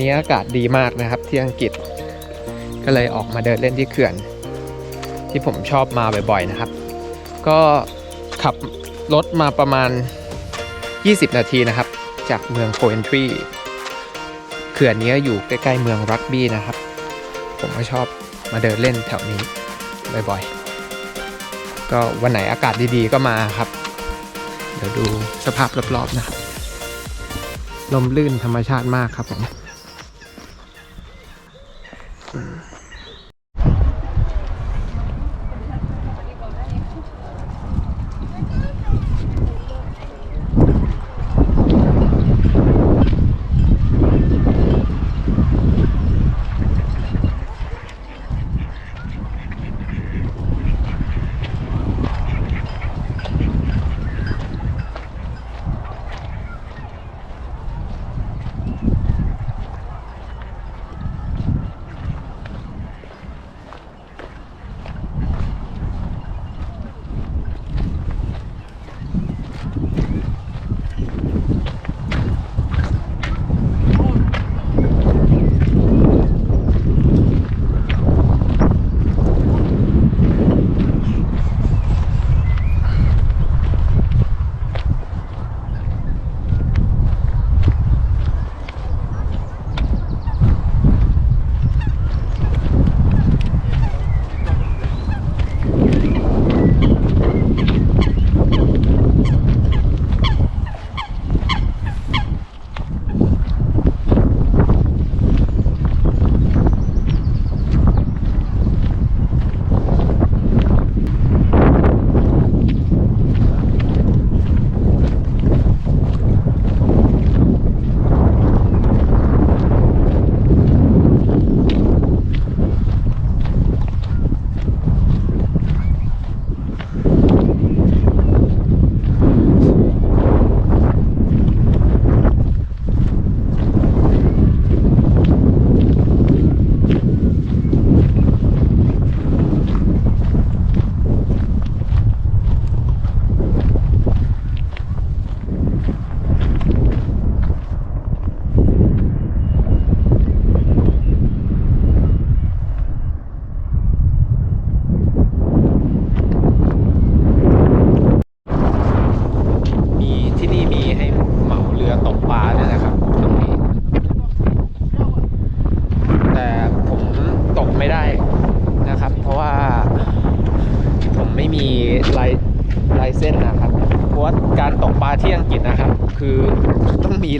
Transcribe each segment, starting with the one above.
ดีครับวันนี้อากาศดีมากนะครับที่อังกฤษ ก็เลยออกมาเดินเล่นที่เขื่อน ที่ผมชอบมาบ่อยๆนะครับ ก็ขับรถมาประมาณ 20 นาทีนะครับ จากเมืองโคเอนทรีเขื่อนนี้อยู่ใกล้ๆเมืองรักบี้นะครับ ผมก็ชอบมาเดินเล่นแถวนี้บ่อยๆ ก็วันไหนอากาศดีๆก็มาครับ เดี๋ยวดูสภาพรอบๆนะครับลมลื่นธรรมชาติมากครับผม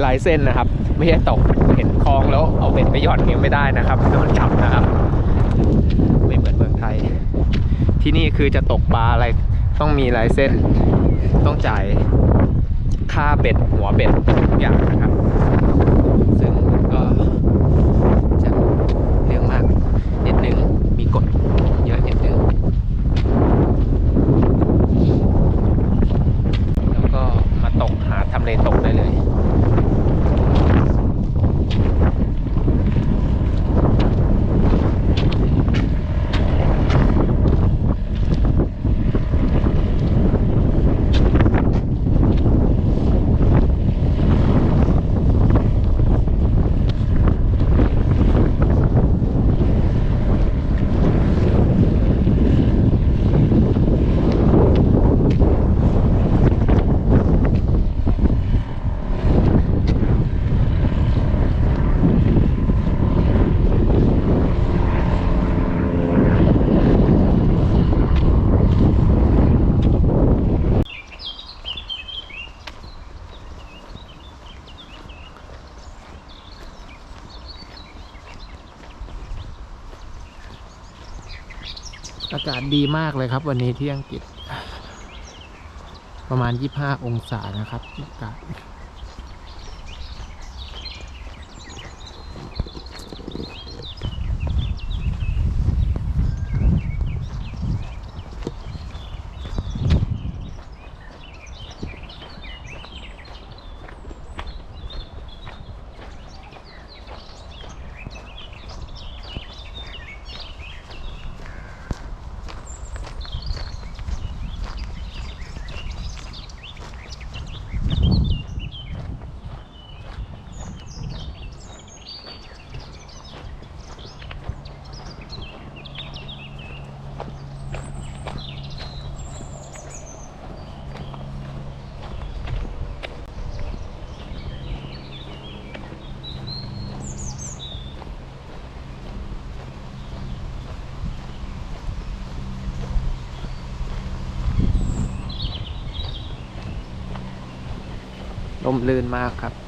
ลายเส้นนะครับ ไม่ใช่ตกเห็นคลองแล้วเอาเบ็ดไปย่อนเงี้ยไม่ได้นะครับโดนจับนะครับ ไม่เหมือนเมืองไทย ที่นี่คือจะตกปลาอะไรต้องมีลายเส้น ต้องจ่ายค่าเบ็ดหัวเบ็ดทุกอย่างนะครับ ซึ่งก็จะเรื่องมากนิดนึงมีกฎเยอะนิดนึง แล้วก็มาตกหาทำเลตกได้เลย อากาศ ดีมากเลยครับ วันนี้ที่อังกฤษ ประมาณ 25 องศานะครับอากาศ มลื่นมากครับ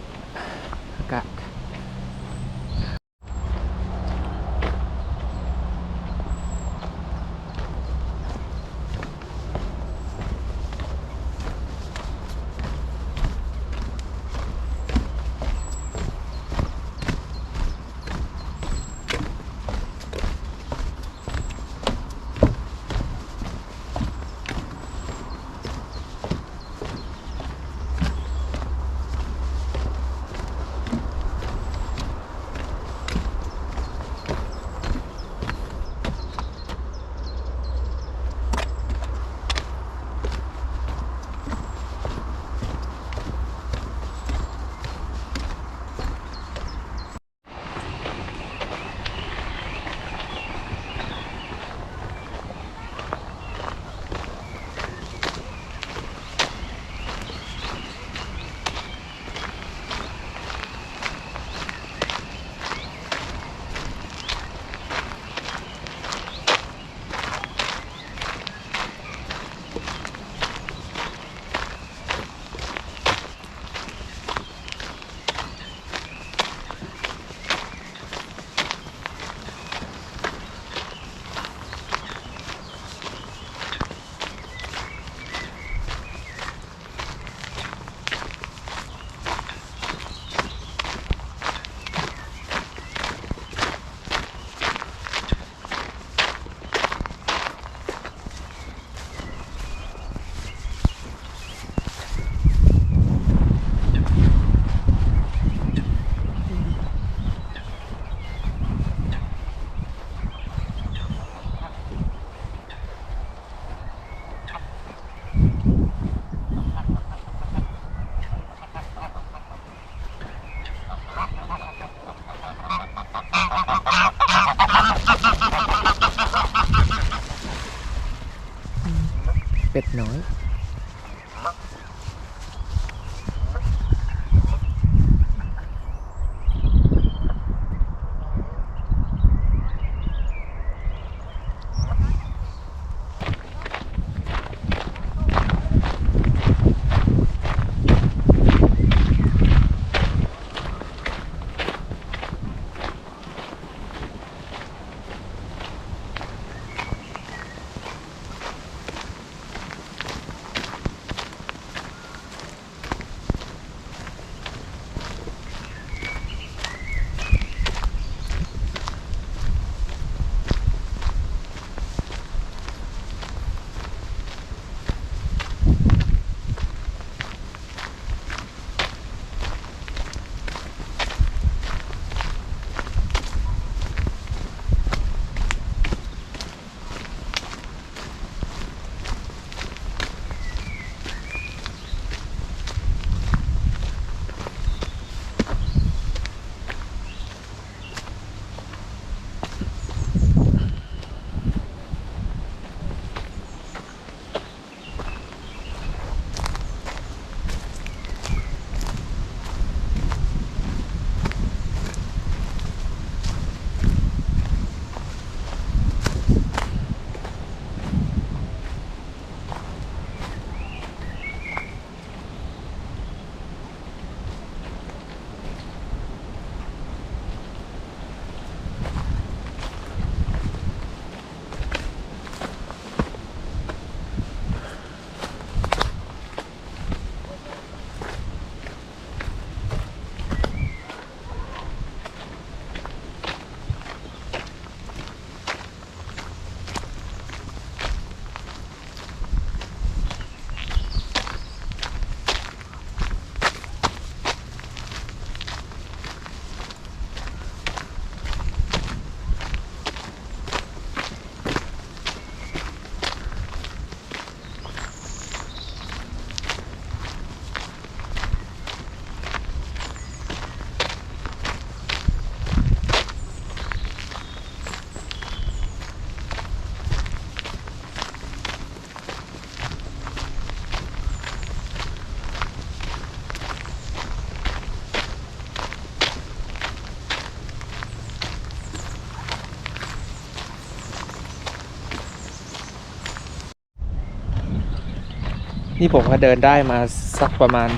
นี่ผมก็เดินได้มาสักประมาณ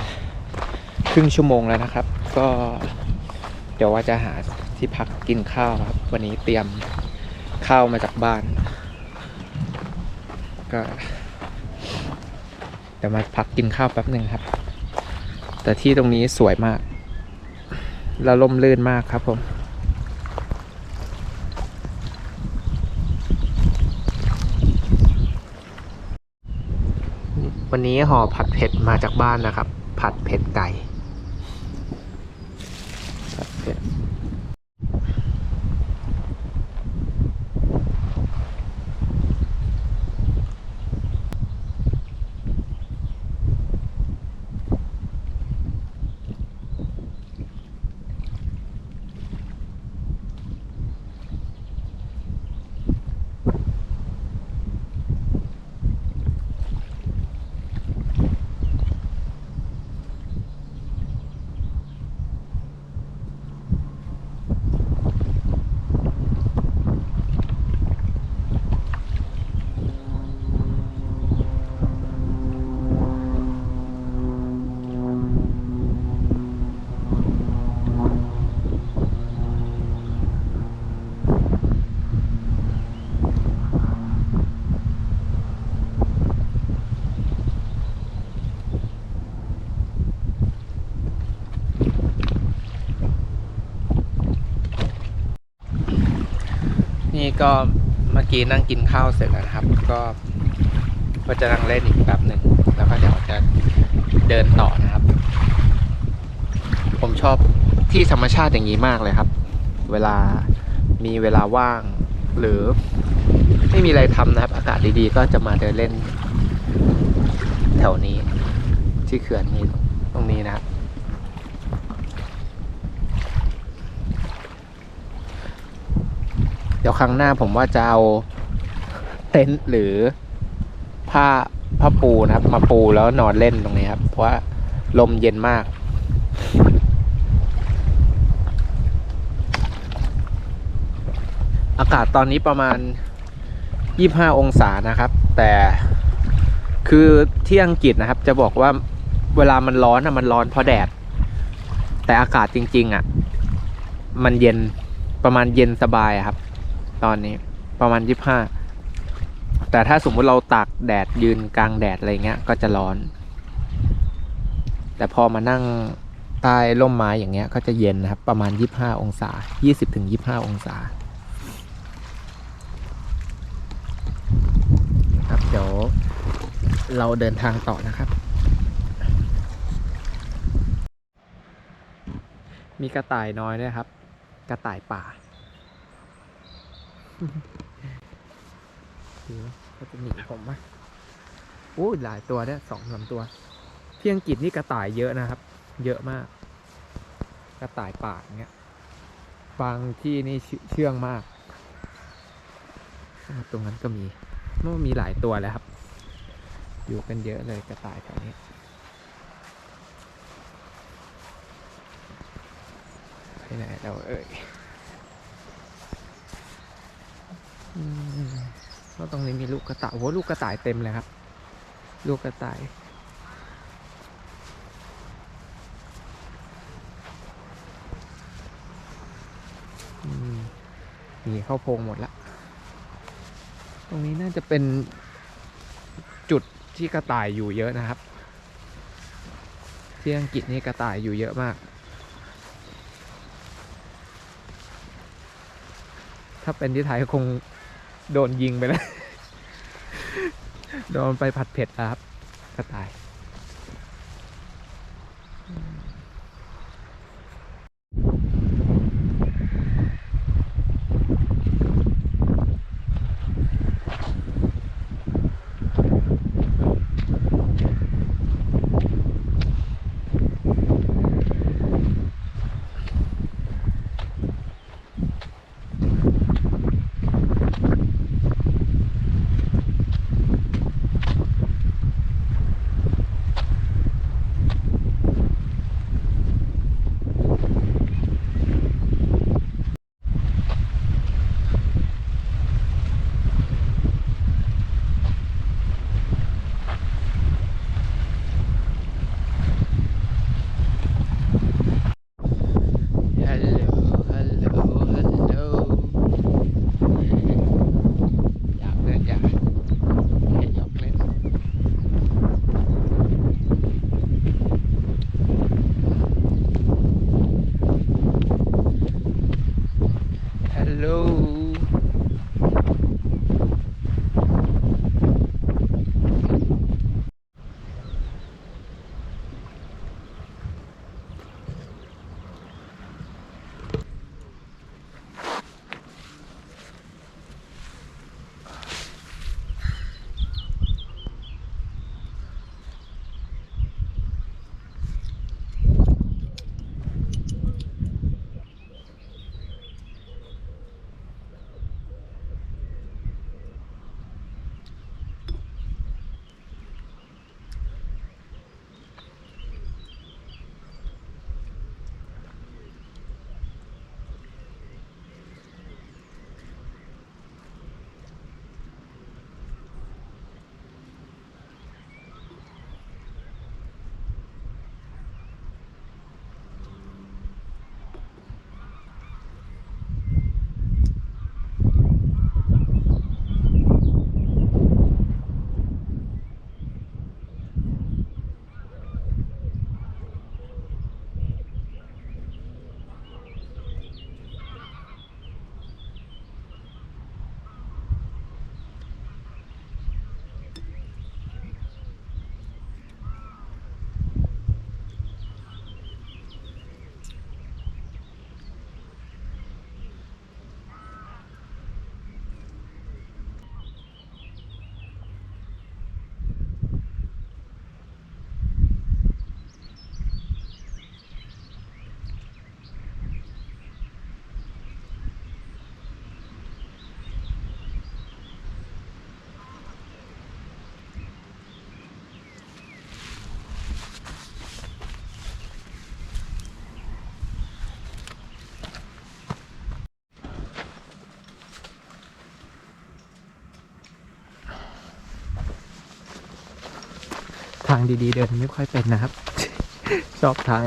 ครึ่งชั่วโมงแล้วนะครับ ก็เดี๋ยวว่าจะหาที่พักกินข้าวครับ วันนี้เตรียมข้าวมาจากบ้าน ก็เดี๋ยวมาพักกินข้าวแป๊บหนึ่งครับ แต่ที่ตรงนี้สวยมาก แล้วล่มลื่นมากครับผม วันนี้ห่อผัดเผ็ดมาจากบ้านนะครับ ผัดเผ็ดไก่ผัดเผ็ด นี่ก็เมื่อกี้นั่งกินข้าวเสร็จแล้วนะครับ ก็ก็จะนั่งเล่นอีกแป๊บหนึ่งแล้วก็เดี๋ยวจะเดินต่อนะครับ ผมชอบที่ธรรมชาติอย่างนี้มากเลยครับ เวลามีเวลาว่าง หรือไม่มีอะไรทำนะครับ อากาศดีๆ ก็จะมาเดินเล่น แถวนี้ที่เขื่อนนี้ตรงนี้นะครับ เดี๋ยวครั้งหน้าผมว่าจะเอาเต็นท์หรือผ้าผ้าปูนะครับ มาปูแล้วนอนเล่นตรงนี้ครับ เพราะว่าลมเย็นมาก อากาศตอนนี้ประมาณ 25 องศานะครับ แต่คือที่อังกฤษนะครับ จะบอกว่าเวลามันร้อนอะมันร้อนเพราะแดด แต่อากาศจริง ๆอะมันเย็นประมาณเย็นสบายครับ ตอนนี้ประมาณ25แต่ถ้าสมมุติเราตากแดดยืนกลางแดดอะไรเงี้ยก็จะร้อน แต่พอมานั่งใต้ร่มไม้อย่างเงี้ยก็จะเย็นนะครับ ประมาณ 25 องศา 20-25 องศาครับเดี๋ยวเราเดินทางต่อนะครับ มีกระต่ายน้อยด้วยครับ กระต่ายป่า ดูเขาจะหนีผมไหมโอ้ยหลายตัวเนี่ยสองสามตัว เที่อังกฤษนี่กระต่ายเยอะนะครับ เยอะมาก กระต่ายป่าเงี้ย บางที่นี่เชื่องมาก ตรงนั้นก็มีมันมีหลายตัวเลยครับ อยู่กันเยอะเลยกระต่ายแถวนี้ไปไหนเราเอ่ย อืมแล้วตรงนี้มีลูกกระต่ายโอ้โหลูกกระต่ายเต็มเลยครับ ลูกกระต่ายมหนีเข้าโพงหมดละตรงนี้น่าจะเป็นจุดที่กระต่ายอยู่เยอะนะครับ ที่อังกฤษนี่กระต่ายอยู่เยอะมาก ถ้าเป็นที่ไทยคง โดนยิงไปแล้ว โดนไปผัดเผ็ดครับก็ตาย ทางดีๆ เดินไม่ค่อยเป็นนะครับ ชอบทาง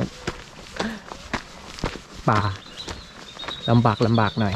ป่าลำบากลำบากหน่อย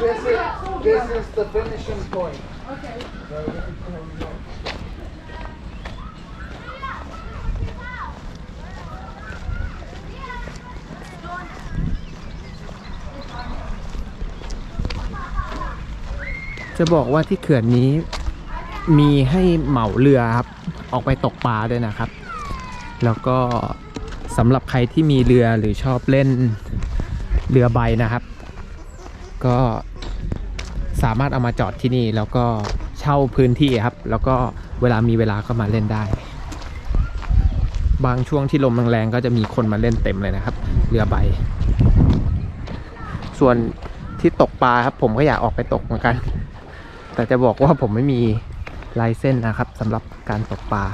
This is, this is the finishing point. จะบอกว่าที่เขื่อนนี้มีให้เหมาเรือครับ ออกไปตกปลาด้วยนะครับ แล้วก็สำหรับใครที่มีเรือหรือชอบเล่นเรือใบนะครับ ก็สามารถเอามาจอดที่นี่ แล้วก็เช่าพื้นที่ครับ แล้วก็เวลามีเวลาก็มาเล่นได้ บางช่วงที่ลมแรงๆก็จะมีคนมาเล่นเต็มเลยนะครับ เรือใบ ส่วนที่ตกปลาครับผมก็อยากออกไปตกเหมือนกัน แต่จะบอกว่าผมไม่มีไลเส้นนะครับสำหรับการตกปลา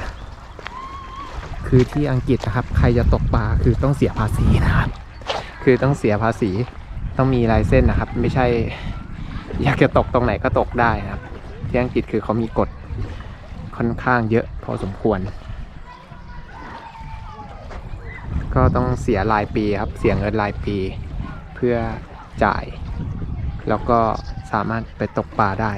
คือที่อังกฤษนะครับ ใครจะตกปลาคือต้องเสียภาษีนะครับ คือต้องเสียภาษีต้องมีไลเส้นนะครับ ไม่ใช่อยากจะตกตรงไหนก็ตกได้นะครับ ที่อังกฤษคือเขามีกฎค่อนข้างเยอะพอสมควร ก็ต้องเสียรายปีครับ เสียเงินรายปี เพื่อจ่าย แล้วก็สามารถไปตกปลาได้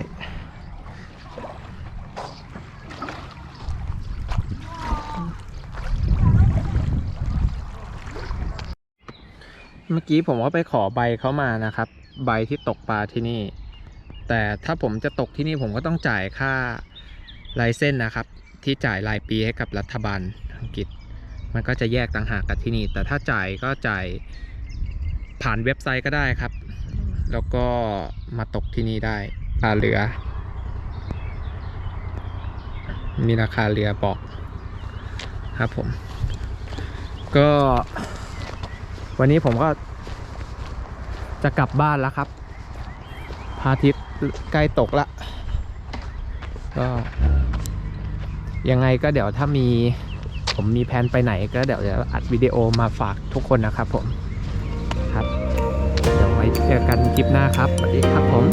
เมื่อกี้ผมก็ไปขอใบเขามานะครับ ใบที่ตกปลาที่นี่ แต่ถ้าผมจะตกที่นี่ผมก็ต้องจ่ายค่าไลเส้นนะครับ ที่จ่ายรายปีให้กับรัฐบาลอังกฤษ มันก็จะแยกต่างหากกับที่นี่ แต่ถ้าจ่ายก็จ่ายผ่านเว็บไซต์ก็ได้ครับ แล้วก็มาตกที่นี่ได้ปลาเรือ มีราคาเรือบอกครับผม ก็ วันนี้ผมก็จะกลับบ้านแล้วครับพระอาทิตย์ใกล้ตกละก็ยังไงก็เดี๋ยวถ้ามีผมมีแผนไปไหนก็เดี๋ยวจะอัดวิดีโอมาฝากทุกคนนะครับผมครับ เดี๋ยวไว้เจอกันคลิปหน้าครับสวัสดีครับผม